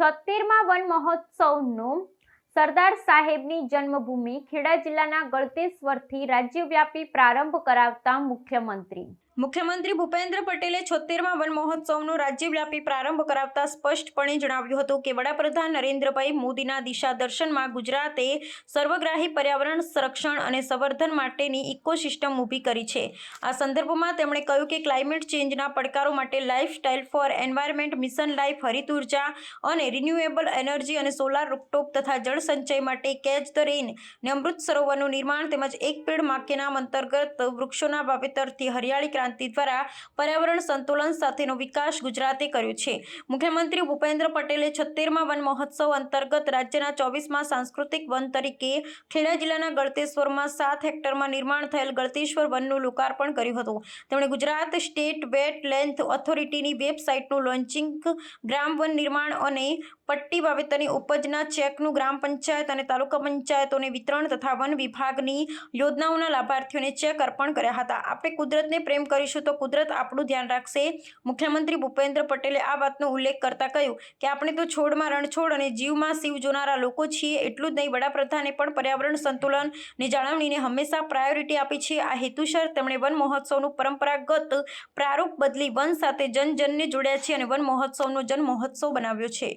છોતેરમાં one મહોત્સવનું સરદાર સાહેબની જન્મભૂમિ ખેડા જિલ્લાના ગળતેશ્વરથી રાજ્યવ્યાપી પ્રારંભ કરાવતા મુખ્યમંત્રી. મુખ્યમંત્રી ભૂપેન્દ્ર પટેલે છોતેરમાં વન મહોત્સવનો રાજ્યવ્યાપી પ્રારંભ કરાવતા સ્પષ્ટપણે જણાવ્યું હતું કે વડાપ્રધાન નરેન્દ્રભાઈ મોદીના દિશા દર્શનમાં ગુજરાતે સર્વગ્રાહી પર્યાવરણ સંરક્ષણ અને સંવર્ધન માટેની ઇકોસિસ્ટમ ઊભી કરી છે. આ સંદર્ભમાં તેમણે કહ્યું કે ક્લાઇમેટ ચેન્જના પડકારો માટે lifestyle for environment, mission life, હરિત ઊર્જા અને રિન્યુએબલ એનર્જી અને સોલાર રૂપટોપ તથા જળ સંચય માટે કેચ ધ રેન ને અમૃત સરોવરનું નિર્માણ તેમજ એક પેડ માકેનામ અંતર્ગત વૃક્ષોના વાવેતરથી હરિયાળી ક્રાંતિ દ્વારા પર્યાવરણ સંતુલન સાથેનો વિકાસ ગુજરાતે કર્યો છે. મુખ્યમંત્રી ભૂપેન્દ્ર પટેલે છત્તેરમાં વન મહોત્સવ અંતર્ગત રાજ્યના ચોવીસમાં સાંસ્કૃતિક વન તરીકે ખેડા જિલ્લાના ગળતેશ્વરમાં સાત હેક્ટરમાં નિર્માણ થયેલ ગળતેશ્વર વનનું લોકાર્પણ કર્યું હતું. તેમણે ગુજરાત સ્ટેટ વેટ લેન્થ ઓથોરિટીની વેબસાઇટનું લોન્ચિંગ, ગ્રામ વન નિર્માણ અને પટ્ટી વાવેતરની ઉપજના ચેકનું ગ્રામ પંચાયત અને તાલુકા પંચાયતોને વિતરણ તથા વન વિભાગની યોજનાઓના લાભાર્થીઓને ચેક અર્પણ કર્યા હતા. આપણે કુદરતને પ્રેમ કરીશું તો કુદરત આપણું ધ્યાન રાખશે. મુખ્યમંત્રી ભૂપેન્દ્ર પટેલે આ વાતનો ઉલ્લેખ કરતા કહ્યું કે, આપણે તો છોડમાં રણછોડ અને જીવમાં શિવ જોનારા લોકો છીએ, એટલું જ નહીં, વડાપ્રધાને પણ પર્યાવરણ સંતુલનની જાળવણીને હંમેશા પ્રાયોરિટી આપી છે. આ હેતુસર તેમણે વન મહોત્સવનું પરંપરાગત પ્રારૂપ બદલી વન સાથે જનજનને જોડ્યા છે અને વન મહોત્સવનો જન મહોત્સવ બનાવ્યો છે.